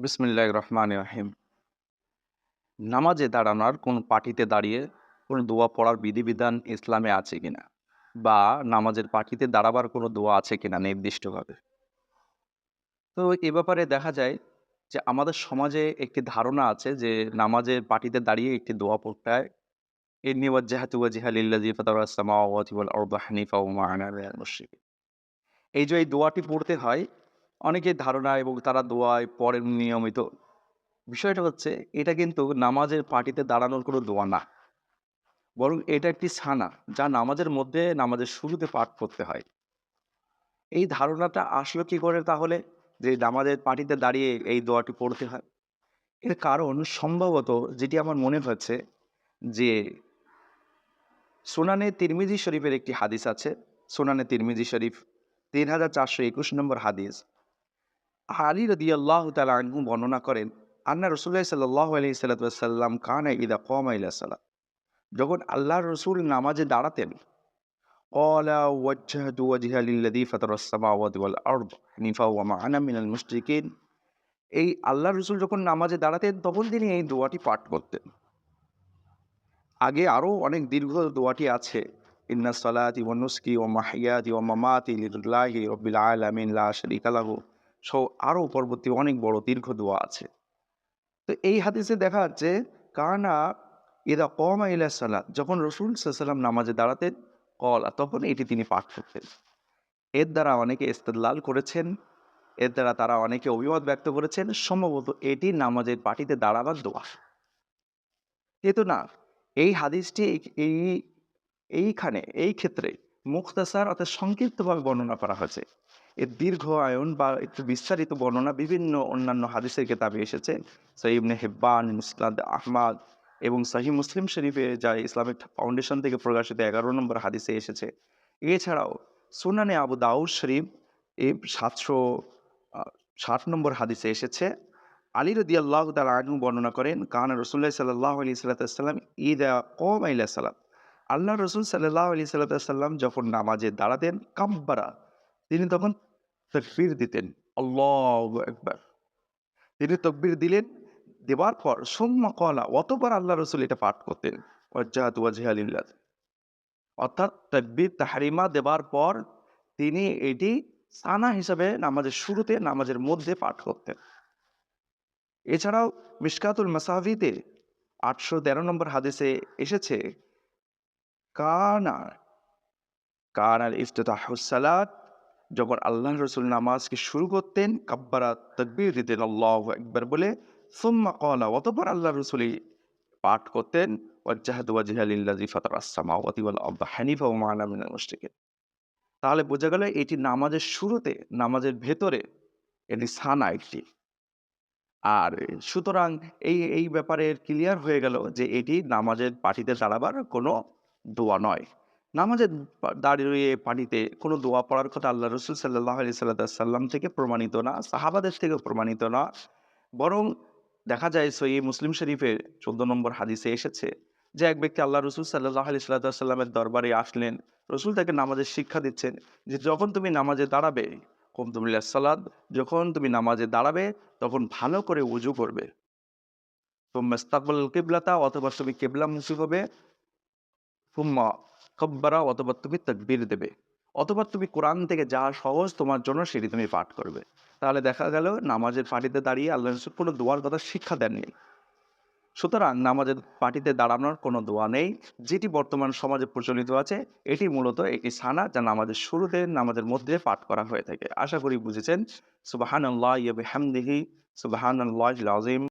বিসমিল্লাহ রহমান রহিম। নামাজে দাঁড়ানোর কোন পার্টিতে দাঁড়িয়ে কোনো দোয়া পড়ার বিধিবিধান ইসলামে আছে কিনা? বা নামাজের পার্টিতে দাঁড়াবার কোনো দোয়া আছে কিনা নির্দিষ্টভাবে? তো এ ব্যাপারে দেখা যায় যে আমাদের সমাজে একটি ধারণা আছে যে নামাজের পার্টিতে দাঁড়িয়ে একটি দোয়া পড়তে হয়। লিল্লাযী ফাতারাস সামাওয়াতি ওয়াল আরদা হানিফা এই যে এই দোয়াটি পড়তে হয় অনেকের ধারণা এবং তারা দোয়ায় পড়েন নিয়মিত। বিষয়টা হচ্ছে, এটা কিন্তু নামাজের পার্টিতে দাঁড়ানোর কোনো দোয়া না। বরং এটা একটি ছানা যা নামাজের মধ্যে নামাজের শুরুতে পাঠ করতে হয়। এই ধারণাটা আসলো কি করে তাহলে? যে নামাজের পার্টিতে দাঁড়িয়ে এই দোয়াটি পড়তে হয়। এর কারণ সম্ভবত যেটি আমার মনে হচ্ছে, যে সোনানে তিরমিজি শরীফের একটি হাদিস আছে। সোনানে তিরমিজি শরীফ তিন হাজার চারশো একুশ নম্বর হাদিস। আলী রদি আল্লাহ তালু বর্ণনা করেন, আন্না রসুল্লাহ সাল্লাহ আলি সাল্লাম কানা ইদা কমা ইলা সাল্লাম যখন আল্লাহ রসুল নামাজে দাঁড়াতেন কলা ওয়াজ্জাহতু ওয়াজিহালিল্লাদি ফাতরাসসামাওয়াতি ওয়াল আরদ হানিফা ওয়া মা আনা মিনাল এই আল্লাহ রসুল যখন নামাজে দাঁড়াতেন, তখন তিনি এই দোয়াটি পাঠ করতেন। আগে আরও অনেক দীর্ঘ দোয়াটি আছে, ইন্না সালাতি ওয়া নুসকি ওয়া মাহিয়াতি ওয়া মামাতি লিল্লাহি রব্বিল আলামিন, লা শারীকা লাহু। সহ আরও পরবর্তী অনেক বড় দীর্ঘ দোয়া আছে। তো এই হাদিসে দেখা যাচ্ছে, কানা ইদা কমা ইলা সালাত, যখন রসুল সাল্লাম নামাজে দাঁড়াতেন, কল, তখন এটি তিনি পাঠ করতেন। এর দ্বারা অনেকে ইস্তেদলাল করেছেন, এর দ্বারা তারা অনেকে অভিমত ব্যক্ত করেছেন, সম্ভবত এটি নামাজের পার্টিতে দাঁড়াবার দোয়া। কিন্তু না, এই হাদিসটি এই এইখানে, এই ক্ষেত্রে মুখতাসার অর্থাৎ সংক্ষিপ্তভাবে বর্ণনা করা হয়েছে। এর দীর্ঘ আয়ন বা একটু বিস্তারিত বর্ণনা বিভিন্ন অন্যান্য হাদিসের কেতাবে এসেছে। সঈবনে হেব্বান মুসলাদ আহমাদ এবং সাহি মুসলিম শরীফে যা ইসলামিক ফাউন্ডেশন থেকে প্রকাশিত এগারো নম্বর হাদিসে এসেছে। এছাড়াও সুনানে আবু দাউদ শরীফ এ সাতশো ষাট নম্বর হাদিসে এসেছে। আলী রদি আল্লাহ তার আনু বর্ণনা করেন, কান রসুল্লাহ সাল্লাহ আলি সাল্লাম ঈদ কম আইলা সাল্লাম আল্লাহ রসুল সাল্লাহ আলি সাল্লাম যখন নামাজে দাঁড়াতেন কাম্বারা তিনি তখন তকবির দিতেন, আল্লাহ একবার তিনি তকবির দিলেন, দেওয়ার পর, সোম্মা কলা অতবার আল্লাহ রসুল এটা পাঠ করতেন অর্থাৎ তকবির তাহারিমা দেবার পর, তিনি এটি সানা হিসাবে নামাজের শুরুতে, নামাজের মধ্যে পাঠ করতেন। এছাড়াও মিসকাতুল মাসাহিতে আটশো তেরো নম্বর হাদিসে এসেছে, কানা কানার ইফতাহুসালাত যখন আল্লাহ রসুল নামাজকে শুরু করতেন, কাব্বারা তকবির দিতেন, আল্লাহ একবার বলে, সুম্মা কলা অতপর আল্লাহ রসুলি পাঠ করতেন হানিফা ও তাহলে বোঝা গেল এটি নামাজের শুরুতে, নামাজের ভেতরে এটি সানা একটি। আর সুতরাং এই এই ব্যাপারে ক্লিয়ার হয়ে গেল যে এটি নামাজের পাটিতে দাঁড়াবার কোনো দোয়া নয়। নামাজের দাঁড়িয়ে পানিতে কোনো দোয়া পড়ার কথা আল্লাহ রসুল সাল্লাহ আলি সাল্লাম থেকে প্রমাণিত না, সাহাবাদের থেকেও প্রমাণিত না। বরং দেখা যায় সই মুসলিম শরীফের চোদ্দ নম্বর হাদিসে এসেছে যে এক ব্যক্তি আল্লাহ রসুল সাল্লাহ আলি সাল্লামের দরবারে আসলেন, রসুল তাকে নামাজের শিক্ষা দিচ্ছেন যে যখন তুমি নামাজে দাঁড়াবে কমতুমিল্লা সালাদ যখন তুমি নামাজে দাঁড়াবে তখন ভালো করে উজু করবে। তো মেস্তাকবল কেবলাতা, অথবা তুমি কেবলামুখী হবে কব্বারা অথবা তুমি তকবির দেবে। অথবা তুমি কোরআন থেকে যা সহজ তোমার জন্য সেটি তুমি পাঠ করবে। তাহলে দেখা গেল নামাজের পার্টিতে দাঁড়িয়ে আল্লাহ রসুল কোনো দোয়ার কথা শিক্ষা দেননি। সুতরাং নামাজের পার্টিতে দাঁড়ানোর কোনো দোয়া নেই। যেটি বর্তমান সমাজে প্রচলিত আছে, এটি মূলত একটি সানা যা নামাজের শুরুতে, নামাজের মধ্যে পাঠ করা হয়ে থাকে। আশা করি বুঝেছেন। সুবাহান আল্লাহ ইয়ে হামদিহি সুবাহান আল্লাহ আজিম